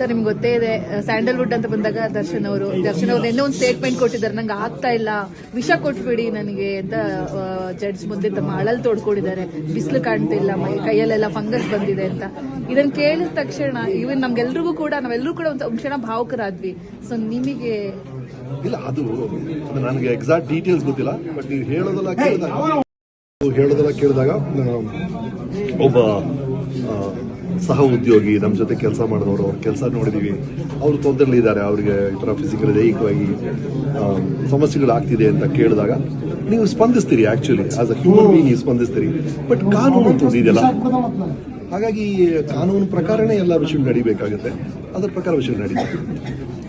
Sir ನಿಮ್ಗೆ ಗೊತ್ತೇ ಇದೆ ಸ್ಯಾಂಡಲ್ವುಡ್ ಅಂತ ಬಂದಾಗ ದರ್ಶನ್ ಅವರು ದರ್ಶನ್ ಅವರು ಇನ್ನೊಂದು ಒಂದು ಸ್ಟೇಟ್ಮೆಂಟ್ ಕೊಟ್ಟಿದ್ದಾರೆ ನಂಗೆ ಆಗ್ತಾ ಇಲ್ಲ. ವಿಷ ಕೊಟ್ಬಿಡಿ ನನಗೆ ಅಂತ ಜಡ್ಜ್ ಮುಂದೆ ತಮ್ಮ ಅಳಲ್ ತೊಡ್ಕೊಂಡಿದ್ದಾರೆ. ಬಿಸಿಲು ಕಾಣ್ತಿಲ್ಲ ಮೈ ಕೈಯಲ್ಲೆಲ್ಲ ಫಂಗಸ್ ಬಂದಿದೆ ಅಂತ. ಇದನ್ನ ಕೇಳಿದ ತಕ್ಷಣ ಇವನ್ ನಮ್ಗೆಲ್ರಿಗೂ ಕೂಡ ನಾವೆಲ್ಲರೂ ಕೂಡ ಒಂದು ಕ್ಷಣ ಭಾವುಕರಾದ್ವಿ. ಸೊ ನಿಮಗೆ ಇಲ್ಲ ಅದು ನನಗೆ ಎಕ್ಸಾಕ್ಟ್ ಡೀಟೇಲ್ಸ್ ಗೊತ್ತಿಲ್ಲ ಬಟ್ ನೀವು ಹೇಳೋದಲ್ಲ ಕೇಳಿದಾಗ ಹೇಳೋದಲ್ಲ ಹೇಳೋದೆಲ್ಲ ಕೇಳಿದಾಗ ಒಬ್ಬ ಸಹ ಉದ್ಯೋಗಿ ನಮ್ಮ ಜೊತೆ ಕೆಲಸ ಮಾಡಿದವರು ಅವ್ರ ಕೆಲಸ ನೋಡಿದೀವಿ. ಅವರು ತೊಂದರೆಲಿದ್ದಾರೆ ಅವರಿಗೆ ಈ ಥರ ಫಿಸಿಕಲ್ ದೈಹಿಕವಾಗಿ ಸಮಸ್ಯೆಗಳು ಸಮಸ್ಯೆಗಳಾಗ್ತಿದೆ ಅಂತ ಕೇಳಿದಾಗ ನೀವು ಸ್ಪಂದಿಸ್ತೀರಿ actually as a human being ನೀವು ಸ್ಪಂದಿಸ್ತೀರಿ. ಬಟ್ ಕಾನೂನು ಅಂತ ಇದೆಯಲ್ಲ ಹಾಗಾಗಿ ಕಾನೂನು ಪ್ರಕಾರನೇ ಎಲ್ಲ ವಿಷಯ ನಡಿಬೇಕಾಗುತ್ತೆ. ಅದರ ಪ್ರಕಾರ ವಿಷಯ ನಡೀತಾರೆ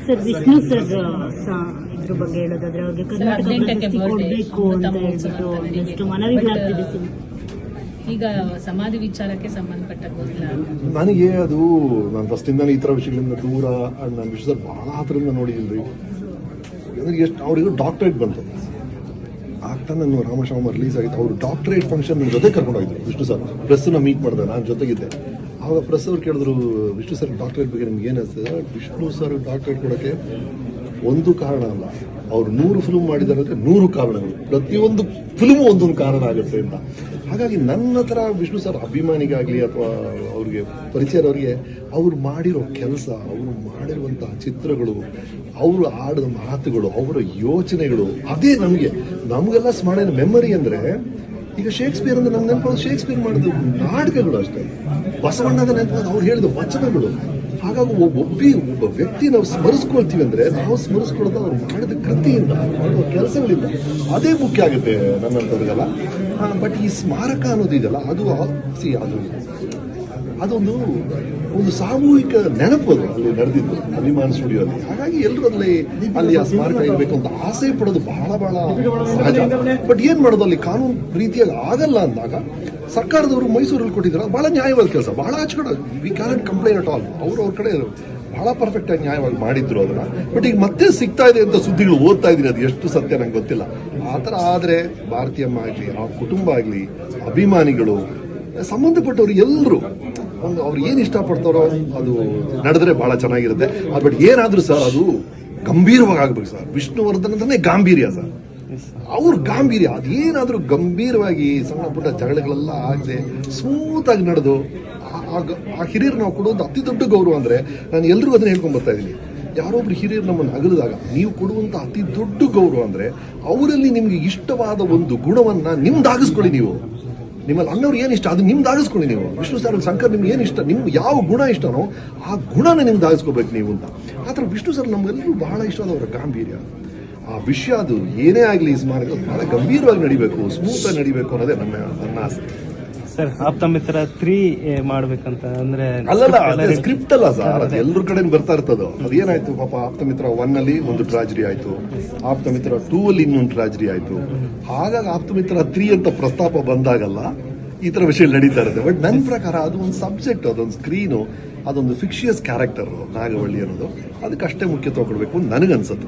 ಸರ್ ವಿಷ್ಣು ಸರ್ ಇದ್ರ ಬಗ್ಗೆ ಹೇಳೋದಾದ್ರೆ ಅವ್ರಿಗೆ ಕರ್ನಾಟಕ ಅಂತ ಹೇಳ್ಬಿಟ್ಟು ಒಂದಷ್ಟು ಮನವಿಗಳಾಗ್ತಿದೆ ಸರ್. ಈಗ ಸಮಾಧಿ ವಿಚಾರಕ್ಕೆ ಸಂಬಂಧಪಟ್ಟ ನನಗೆ ಅದು ನಾನು ಫಸ್ಟಿಂದಾನೆ ಈ ಥರ ವಿಷಯಗಳಿಂದ ದೂರ ನನ್ನ ಬಹಳ ಹತ್ತಿರದಿಂದ ನೋಡಿದ್ರಿ ಅಂದ್ರೆ ಎಷ್ಟು ಅವರಿಗೂ ಡಾಕ್ಟರೇಟ್ ಬಂತು. ಆಗ್ತಾ ನಾನು ರಾಮಶಾಮ ರಿಲೀಸ್ ಆಗಿತ್ತು. ಅವರು ಡಾಕ್ಟರೇಟ್ ಫಂಕ್ಷನ್ ನನ್ನ ಜೊತೆ ಕರ್ಕೊಂಡು ಹೋಗಿದ್ರು ವಿಷ್ಣು ಸರ್ ಪ್ರೆಸ್ನ ಮೀಟ್ ಮಾಡಿದೆ ನಾನು ಜೊತೆಗಿದ್ದೆ. ಆವಾಗ ಪ್ರೆಸ್ ಅವ್ರು ಕೇಳಿದ್ರು, ವಿಷ್ಣು ಸರ್ ಡಾಕ್ಟರೇಟ್ ಬಗ್ಗೆ ನಿಮ್ಗೆ ಏನು ಅನಿಸ್ತದೆ? ವಿಷ್ಣು ಸರ್ ಡಾಕ್ಟರೇಟ್ ಕೊಡೋಕ್ಕೆ ಒಂದು ಕಾರಣ ಅಲ್ಲ. ಅವ್ರು ನೂರು ಫಿಲ್ಮ್ ಮಾಡಿದ್ದಾರೆ ಅಂದ್ರೆ ನೂರು ಕಾರಣಗಳು. ಪ್ರತಿಯೊಂದು ಫಿಲ್ಮ್ ಒಂದೊಂದು ಕಾರಣ ಆಗುತ್ತೆ ಅಂತ. ಹಾಗಾಗಿ ನನ್ನ ಹತ್ರ ವಿಷ್ಣು ಸರ್ ಅಭಿಮಾನಿಗಾಗ್ಲಿ ಅಥವಾ ಅವ್ರಿಗೆ ಪರಿಚಯದವ್ರಿಗೆ, ಅವ್ರು ಮಾಡಿರೋ ಕೆಲಸ, ಅವರು ಮಾಡಿರುವಂತಹ ಚಿತ್ರಗಳು, ಅವರು ಆಡಿದ ಮಾತುಗಳು, ಅವರ ಯೋಚನೆಗಳು, ಅದೇ ನಮಗೆ. ನಮಗೆಲ್ಲ ಸ್ಮರಣೆ ಮೆಮೊರಿ ಅಂದ್ರೆ ಈಗ ಶೇಕ್ಸ್ಪಿಯರ್ ಅಂದ್ರೆ ನಮ್ಗೆ ನೆನಪು ಶೇಕ್ಸ್ಪಿಯರ್ ಮಾಡಿದ ನಾಟಕಗಳು ಅಷ್ಟೇ. ಬಸವಣ್ಣದ ನೆನಪು ಅವ್ರು ಹೇಳಿದ ವಚನಗಳು. ಹಾಗಾಗಿ ಒಬ್ಬ ಒಬ್ಬಿ ವ್ಯಕ್ತಿ ನಾವು ಸ್ಮರಿಸ್ಕೊಳ್ತೀವಿ ಅಂದ್ರೆ ನಾವು ಸ್ಮರಿಸ್ಕೊಳ್ಳೋದು ಅವ್ರು ಮಾಡಿದ ಕೃತಿಯಿಂದ ಮಾಡುವ ಕೆಲಸಗಳಿಂದ. ಅದೇ ಮುಖ್ಯ ಆಗುತ್ತೆ ನನ್ನಂತವ್ರಿಗೆಲ್ಲ ಬಟ್ ಈ ಸ್ಮಾರಕ ಅನ್ನೋದು ಇದೆಯಲ್ಲ ಅದು ಸಿ ಅದು ಅದೊಂದು ಒಂದು ಸಾಮೂಹಿಕ ನೆನಪು ಅದು ಅಲ್ಲಿ ನಡೆದಿದ್ದು ಅಭಿಮಾನ ಸ್ಟುಡಿಯೋ ಅಲ್ಲಿ ಹಾಗಾಗಿ ಎಲ್ಲರೂ ಅಲ್ಲಿ ಅಲ್ಲಿ ಆ ಸ್ಮಾರಕ ಇರಬೇಕು ಅಂತ ಆಸೆ ಪಡೋದು ಬಹಳ ಬಹಳ ಸಹಜ. ಬಟ್ ಏನ್ ಮಾಡೋದು ಅಲ್ಲಿ? ಕಾನೂನು ರೀತಿಯಾಗಿ ಆಗಲ್ಲ ಅಂದಾಗ ಸರ್ಕಾರದವರು ಮೈಸೂರಲ್ಲಿ ಕೊಟ್ಟಿದ್ದಾರೆ. ಬಹಳ ನ್ಯಾಯವಾದ ಕೆಲಸ. ಬಹಳ ಆಚೆ we can complain at all ಅವರು ಅವ್ರ ಕಡೆ ಬಹಳ ಪರ್ಫೆಕ್ಟ್ ಆಗಿ ನ್ಯಾಯವಾಗಿ ಮಾಡಿದ್ರು ಅದನ್ನ. ಬಟ್ ಈಗ ಮತ್ತೆ ಸಿಗ್ತಾ ಇದೆ ಅಂತ ಸುದ್ದಿಗಳು ಓದ್ತಾ ಇದೀನಿ ಅದು ಎಷ್ಟು ಸತ್ಯ ನಂಗೆ ಗೊತ್ತಿಲ್ಲ. ಆ ಥರ ಆದ್ರೆ ಭಾರತೀಯಮ್ಮ ಆಗಲಿ ಆ ಕುಟುಂಬ ಆಗಲಿ, ಅಭಿಮಾನಿಗಳು, ಸಂಬಂಧಪಟ್ಟವರು ಎಲ್ಲರೂ ಒಂದು ಅವ್ರು ಏನು ಇಷ್ಟಪಡ್ತಾರೋ ಅದು ನಡೆದ್ರೆ ಬಹಳ ಚೆನ್ನಾಗಿರುತ್ತೆ. ಬಟ್ ಏನಾದರೂ ಸರ್ ಅದು ಗಂಭೀರವಾಗಿ ಆಗ್ಬೇಕು ಸರ್. ವಿಷ್ಣುವರ್ಧನ್ ಅಂತಾನೆ ಗಾಂಭೀರ್ಯ ಸರ್. ಅವ್ರ ಗಾಂಭೀರ್ಯ, ಅದೇನಾದ್ರೂ ಗಂಭೀರವಾಗಿ ಸಣ್ಣ ಪುಟ್ಟ ಜಗಳಗಳೆಲ್ಲ ಆಗದೆ ಸ್ಮೂತ್ ಆಗಿ ನಡೆದು, ಆ- ಹಿರಿಯರು ನಾವು ಕೊಡೋದು ಅತಿ ದೊಡ್ಡ ಗೌರವ ಅಂದ್ರೆ ನಾನು ಎಲ್ರಿಗೂ ಅದನ್ನ ಹೇಳ್ಕೊಂಡ್ ಬರ್ತಾ ಇದ್ದೀನಿ ಯಾರೊಬ್ರು ಹಿರಿಯರು ನಮ್ಮನ್ನು ಅಗಲಿದಾಗ, ನೀವು ಕೊಡುವಂತ ಅತಿ ದೊಡ್ಡ ಗೌರವ ಅಂದ್ರೆ ಅವರಲ್ಲಿ ನಿಮಗೆ ಇಷ್ಟವಾದ ಒಂದು ಗುಣವನ್ನ ನಿಮ್ದಾಗಿಸ್ಕೊಳ್ಳಿ ನೀವು. ನಿಮ್ಮಲ್ಲಿ ಅಣ್ಣವ್ರು ಏನು ಇಷ್ಟ ಅದು ನಿಮ್ದು ಆಗಿಸ್ಕೊಳ್ಳಿ ನೀವು. ವಿಷ್ಣು ಸರ್ ಶಂಕರ್ ನಿಮ್ಗೆ ಏನು ಇಷ್ಟ, ನಿಮ್ಗೆ ಯಾವ ಗುಣ ಇಷ್ಟನೋ ಆ ಗುಣನ ನಿಮ್ದು ಆಗಿಸ್ಕೋಬೇಕು ನೀವು ಅಂತ. ಆ ಥರ ವಿಷ್ಣು ಸರ್ ನಮ್ಗೆಲ್ಲರೂ ಬಹಳ ಇಷ್ಟವಾದವರ ಗಾಂಭೀರ್ಯ. ಆ ವಿಷಯ ಅದು ಏನೇ ಆಗಲಿ ಸ್ಮಾರಕ ಬಹಳ ಗಂಭೀರವಾಗಿ ನಡಿಬೇಕು ಸ್ಮೂತ್ ಆಗಿ ನಡಿಬೇಕು ಅನ್ನೋದೇ ನನ್ನ ನನ್ನ ಆಸೆ. ಸರ್ ಆಪ್ತ ಮಿತ್ರ ತ್ರೀ ಮಾಡ್ಬೇಕಂತ ಅಂದ್ರೆ ಅಲ್ಲಲ್ಲ ಅದೇ ಸ್ಕ್ರಿಪ್ಟ್ ಅಲ್ಲ ಸರ್ ಅದು ಎಲ್ಲರ ಕಡೆ ಬರ್ತಾ ಇರ್ತದ? ಅದೇನಾಯ್ತು ಪಾಪ ಆಪ್ತ ಮಿತ್ರ ಒನ್ ಅಲ್ಲಿ ಒಂದು ಟ್ರಾಜಡಿ ಆಯ್ತು. ಆಪ್ತ ಮಿತ್ರ ಟೂ ಅಲ್ಲಿ ಇನ್ನೊಂದು ಟ್ರಾಜಡಿ ಆಯ್ತು. ಹಾಗಾಗಿ ಆಪ್ತ ಮಿತ್ರ ತ್ರೀ ಅಂತ ಪ್ರಸ್ತಾಪ ಬಂದಾಗಲ್ಲ ಈ ತರ ವಿಷಯ ನಡೀತಾ ಇರುತ್ತೆ. ಬಟ್ ನನ್ನ ಪ್ರಕಾರ ಅದು ಒಂದು ಸಬ್ಜೆಕ್ಟ್ ಅದೊಂದು ಸ್ಕ್ರೀನು ಅದೊಂದು ಫಿಕ್ಷಿಯಸ್ ಕ್ಯಾರೆಕ್ಟರ್ ನಾಗವಳ್ಳಿ ಅನ್ನೋದು. ಅದಕ್ಕೆ ಅಷ್ಟೇ ಮುಖ್ಯತ್ವ ಕೊಡಬೇಕು ನನಗನ್ಸುತ್ತೆ.